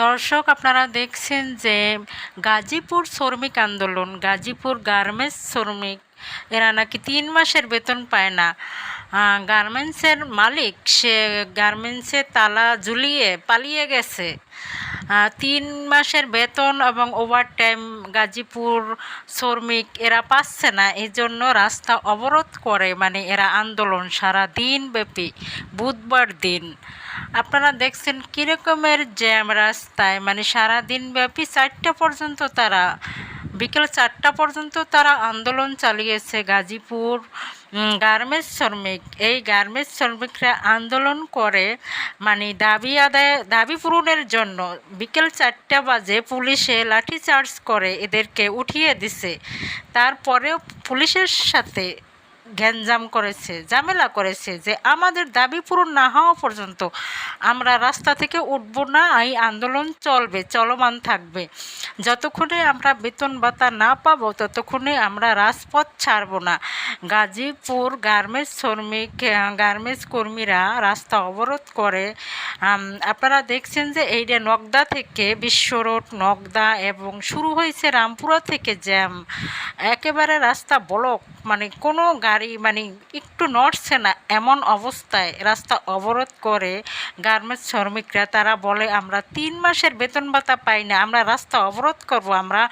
দর্শক, আপনারা দেখছেন যে গাজীপুর শ্রমিক আন্দোলন, গাজীপুর গার্মেন্টস শ্রমিক, এরা নাকি তিন মাসের বেতন পায় না। গার্মেন্টসের মালিক, সে গার্মেন্টসে তালা ঝুলিয়ে পালিয়ে গেছে। তিন মাসের বেতন এবং ওভার টাইম গাজীপুর শ্রমিক এরা পাচ্ছে না এই জন্য রাস্তা অবরোধ করে মানে এরা আন্দোলন সারা দিন ব্যাপী, বুধবার দিন। আপনারা দেখছেন কীরকমের জ্যাম রাস্তায় মানে সারা দিন ব্যাপী চারটা পর্যন্ত তারা, বিকেল চারটা পর্যন্ত তারা আন্দোলন চালিয়েছে গাজীপুর। গার্মেন্টস শ্রমিক, এই গার্মেন্টস শ্রমিকরা আন্দোলন করে মানে দাবি আদায়, দাবি পূরণের জন্য বিকেল চারটা বাজে পুলিশে লাঠিচার্জ করে এদেরকে উঠিয়ে দিছে। তারপরেও পুলিশের সাথে গ্যাঞ্জাম করেছে, ঝামেলা করেছে যে আমাদের দাবি পূরণ না হওয়া পর্যন্ত আমরা রাস্তা থেকে উঠব না, এই আন্দোলন চলবে, চলমান থাকবে। যতক্ষণে আমরা বেতন ভাতা না পাবো, ততক্ষণে আমরা রাজপথ ছাড়ব না। গাজীপুর গার্মেন্টস শ্রমিক গার্মেন্টস কর্মীরা রাস্তা অবরোধ করে। আপনারা দেখছেন যে এইটা নগদা থেকে বিশ্ব রোড, নগদা এবং শুরু হয়েছে রামপুরা থেকে জ্যাম। একেবারে রাস্তা ব্লক। মানে কোনো গাড়ি মানে একটু নড়ছে না, এমন অবস্থায় রাস্তা অবরোধ করে গার্মেন্টস শ্রমিকরা, তারা বলে, আমরা তিন মাসের বেতন ভাতা পাই না, আমরা রাস্তা অবরোধ করব, আমরা